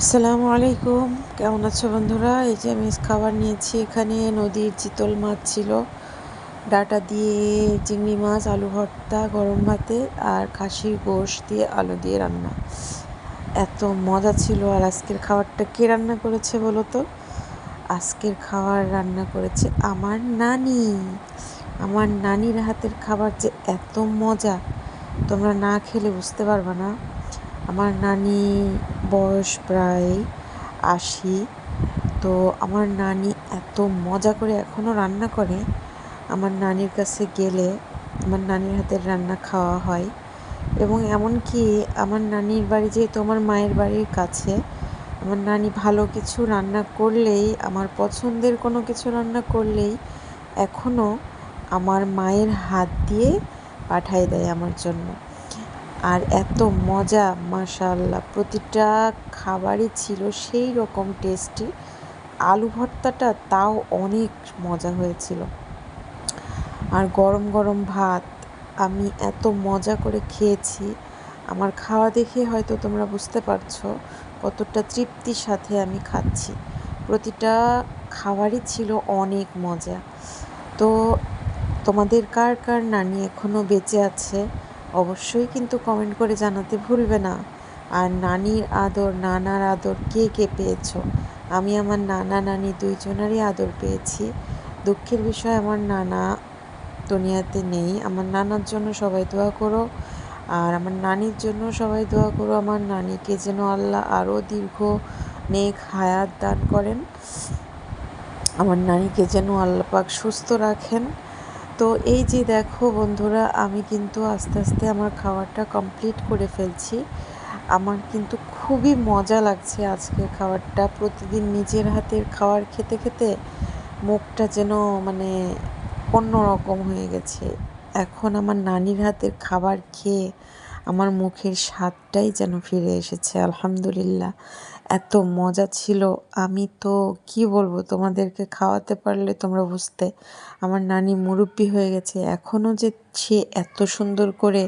আসসালামু আলাইকুম। কেমন আছো বন্ধুরা? এই যে আমি খাবার নিয়েছি এখানে। নদীর চিতল মাছ ছিল, ডাটা দিয়ে চিংড়ি মাছ, আলু ভর্তা, গরম ভাতে আর খাসির গোশ দিয়ে আলু দিয়ে রান্না। এত মজা ছিল। আর আজকের খাবারটা কে রান্না করেছে বলো তো? আজকের খাবার রান্না করেছে আমার নানি। আমার নানির হাতের খাবার যে এত মজা। তোমরা না খেলে বুঝতে পারবে না। আমার নানি বয়স প্রায় আশি, তো আমার নানি এত মজা করে এখনও রান্না করে। আমার নানির কাছে গেলে আমার নানির হাতের রান্না খাওয়া হয় এবং এমনকি আমার নানির বাড়ি যেহেতু আমার মায়ের বাড়ির কাছে, আমার নানি ভালো কিছু রান্না করলেই, আমার পছন্দের কোনো কিছু রান্না করলেই এখনও আমার মায়ের হাত দিয়ে পাঠায় দেয় আমার জন্য। আর এত মজা মাশাল্লাহ প্রতিটা খাবারই ছিল সেই রকম টেস্টি আলু ভর্তাটা তাও অনেক মজা হয়েছিল। আর গরম গরম ভাত আমি এত মজা করে খেয়েছি। আমার খাওয়া দেখে হয়তো তোমরা বুঝতে পারছ কতটা তৃপ্তির সাথে আমি খাচ্ছি। প্রতিটা খাবারই ছিল অনেক মজা। তো তোমাদের কার কার নানি এখনও বেঁচে আছে? অবশ্যই কিন্তু কমেন্ট করে জানাতে ভুলবে না। আর নানির আদর, নানার আদর কে কে পেয়েছ? আমি আমার নানা, নানি দুইজনেরই আদর পেয়েছি। দুঃখের বিষয়, আমার নানা দুনিয়াতে নেই। আমার নানার জন্য সবাই দোয়া করো। আর আমার নানির জন্য সবাই দোয়া করো। আমার নানিকে যেন আল্লাহ আরও দীর্ঘ নেক হায়াত দান করেন। আমার নানিকে যেন আল্লাপাক সুস্থ রাখেন। তো এই যে দেখো বন্ধুরা, আমি কিন্তু আস্তে আস্তে আমার খাবারটা কমপ্লিট করে ফেলছি। আমার কিন্তু খুবই মজা লাগছে আজকের খাবারটা প্রতিদিন নিজের হাতের খাবার খেতে খেতে মুখটা যেন মানে অন্যরকম হয়ে গেছে। এখন আমার নানির হাতের খাবার খেয়ে আমার মুখের স্বাদটাই যেন ফিরে এসেছে, আলহামদুলিল্লাহ। এত মজা ছিল। আমি তো, কি বলব, তোমাদেরকে খাওয়াতে পারলে তোমরা বুঝতে, আমার নানি মুরব্বি হয়ে গেছে। এখনও যে সে এত সুন্দর করে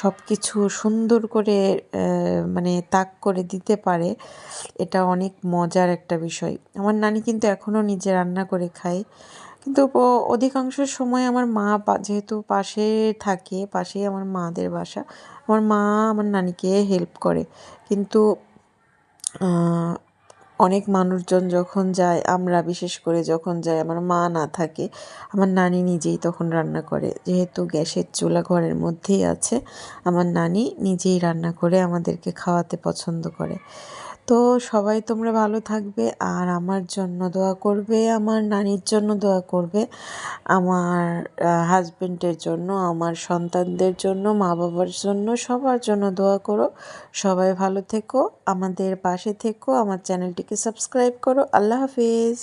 সব কিছু সুন্দর করে মানে তাক করে দিতে পারে, এটা অনেক মজার একটা বিষয়। আমার নানি কিন্তু এখনও নিজে রান্না করে খায়। কিন্তু অধিকাংশ সময় আমার মা যেহেতু পাশে থাকে, পাশেই আমার মাদের বাসা, আমার মা আমার নানিকে হেল্প করে। কিন্তু অনেক মানুষজন যখন যায়, আমরা বিশেষ করে যখন যাই, আমার মা না থাকে, আমার নানি নিজেই তখন রান্না করে। যেহেতু গ্যাসের চুলা ঘরের মধ্যেই আছে, আমার নানি নিজেই রান্না করে আমাদেরকে খাওয়াতে পছন্দ করে। তো সবাই তোমরা ভালো থাকবে, আর আমার জন্য দোয়া করবে, আমার নানির জন্য দোয়া করবে, আমার হাজবেন্ডের জন্য, আমার সন্তানদের জন্য মা বাবার জন্য, সবার জন্য দোয়া করো। সবাই ভালো থেকো, আমাদের পাশে থেকো, আমার চ্যানেলটিকে সাবস্ক্রাইব করো। আল্লাহ হাফিজ।